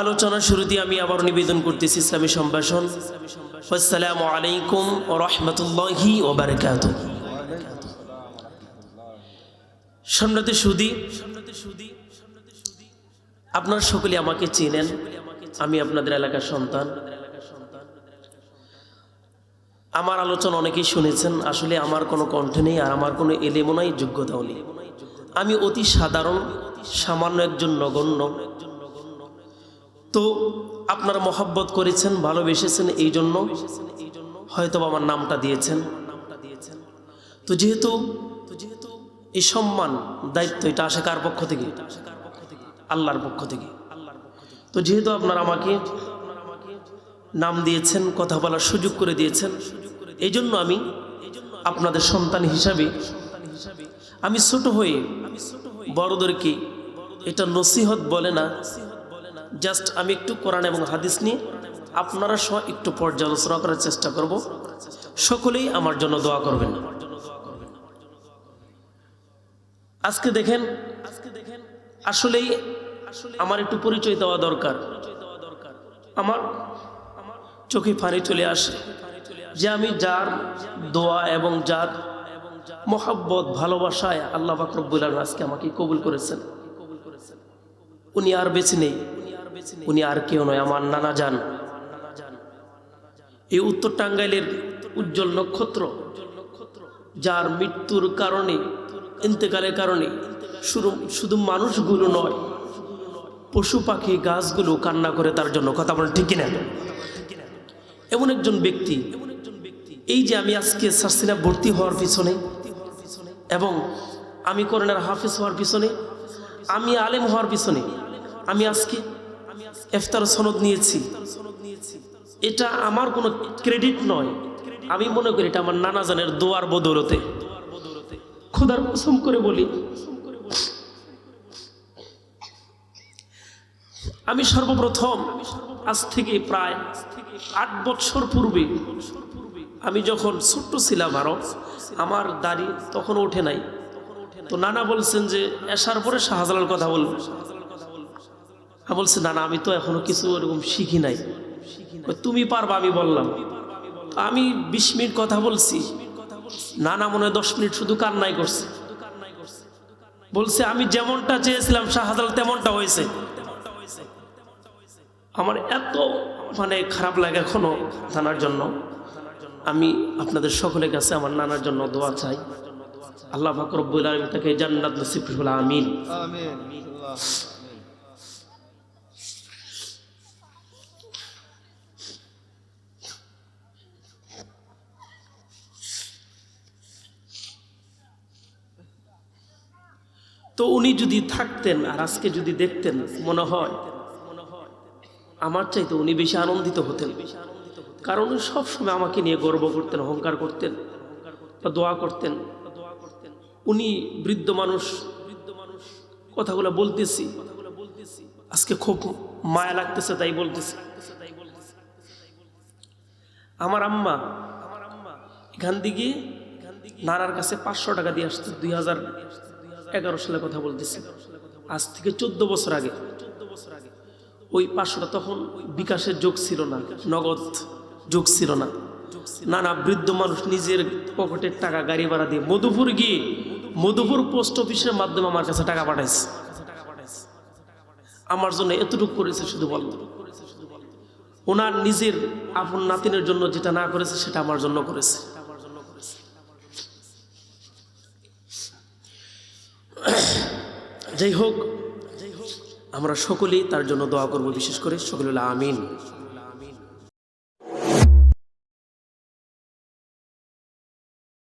আলোচনা শুরুতে আমি আবার নিবেদন করতেছি ইসলামী সম্ভাষণ। আসসালামু আলাইকুম রহমতুল্লাহি ও বারকাত সম্রাতে সুদি, আপনারা সকলে আমাকে চেনেন। আমি আপনাদের এলাকার সন্তান। আমার আলোচনা অনেকেই শুনেছেন, আসলে আমার কোনো কণ্ঠ নেই আর আমার কোনো এলেমো নাই, যোগ্যতাও নেই। আমি অতি সাধারণ, সামান্য একজন নগণ্য। তো আপনারা মহাব্বত করেছেন, ভালোবেসেছেন এই জন্য। হয়তো আমার নামটা দিয়েছেন। তো যেহেতু যেহেতু এই সম্মান, দায়িত্ব, এটা আসে কার পক্ষ থেকে? আল্লাহর পক্ষ থেকে। তো যেহেতু আপনারা আমাকে নাম দিয়েছেন, কথা বলার সুযোগ করে দিয়েছেন, এই জন্য আমি আপনাদের সন্তান হিসাবে আমি ছোট হয়ে বড়দেরকে এটা নসিহত বলে না জাস্ট আমি একটু কোরআন এবং হাদিস নিয়ে আপনারা সহ একটু পর্যালোচনা করার চেষ্টা করব। সকলেই আমার জন্য দোয়া করবেন। আজকে দেখেন আজকে দেখেন আসলেই আমার একটু পরিচয় দেওয়া দরকার। আমার চোখে পানি চলে আসে যে আমি যার দোয়া এবং যার মোহাব্বত, ভালোবাসায় আল্লাহ বাকরবুল আজকে আমাকে কবুল করেছেন। উনি আর বেছে নেই। উনি আর কেউ নয়, আমার নানা যান এই উত্তর টাঙ্গাইলের উজ্জ্বল নক্ষত্র, যার মৃত্যুর কারণে, ইন্তেকালের কারণে শুধু মানুষগুলো নয়, পশু পাখি, গাছগুলো কান্না করে তার জন্য। কথা বলেন ঠিক কিনা? এমন একজন ব্যক্তি, এই যে আমি আজকে সার্সিনা ভর্তি হওয়ার পিছনে এবং আমি করোনার হাফিজ হওয়ার পিছনে, আমি আলেম হওয়ার পিছনে, আমি আজকে এফতার সনদ নিয়েছি। এটা আমার কোনো ক্রেডিট নয়। আমি মনে করি এটা আমার নানা জানের দোয়ার বদৌলতে। খোদার কসম করে বলি, আমি সর্বপ্রথম আজ থেকে প্রায় আট বছর পূর্বে আমি যখন ছোট্ট ছিলাম আরও, আমার দাড়ি তখন ওঠে নাই। তো নানা বলছেন যে, এসার পরে শাহজালাল কথা বলব। আমি বলছি, না না, আমি তো এখনও কিছু এরকম শিখি নাই। তুমি পারবা, আমি বললাম। আমি বিশ মিনিট কথা বলছি। নানা মনে হয় দশ মিনিট শুধু কান্নাই করছে। বলছে, আমি যেমনটা চেয়েছিলাম, শাহজালাল তেমনটা হয়েছে। আমার এত মানে খারাপ লাগে এখনও থানার জন্য। আমি আপনাদের সকলের কাছে আমার নানার জন্য দোয়া চাই। আল্লাহ ফাকরবুল আলম তাকে জান্নাত করুন। আমিন। আমিন তো উনি যদি থাকতেন আর আজকে যদি দেখতেন, মনে হয় আমার চাইতে উনি বেশি আনন্দিত হতেন। কারণ উনি সবসময় আমাকে নিয়ে গর্ব করতেন, অহংকার করতেন বা দোয়া করতেন। উনি বৃদ্ধ মানুষ বৃদ্ধ মানুষ কথাগুলো বলতেছি। আজকে খুব মায়া লাগতেছে তাই বলতেছি। আমার আম্মা আমার আম্মা এখান থেকে নানার কাছে পাঁচশো টাকা দিয়ে আসতো দুই হাজার এগারো সালে কথা বলতেছি। আজ থেকে চোদ্দ বছর আগে। ওই পাঁচশোটা তখন বিকাশের যোগ ছিল না, নগদ যোগ ছিল না। নানা বৃদ্ধ মানুষ নিজের পকেটের টাকা গাড়ি ভাড়া দিয়ে মধুপুর গিয়ে মধুপুর পোস্ট অফিসের মাধ্যমে আমার কাছে টাকা পাঠাইছে। আমার জন্য এতটুকু করেছে শুধু বল। ওনার নিজের আপন নাতিনের জন্য যেটা না করেছে সেটা আমার জন্য করেছে। যাই হোক আমরা সকলেই তার জন্য দোয়া করব বিশেষ করে সকলে আমিন।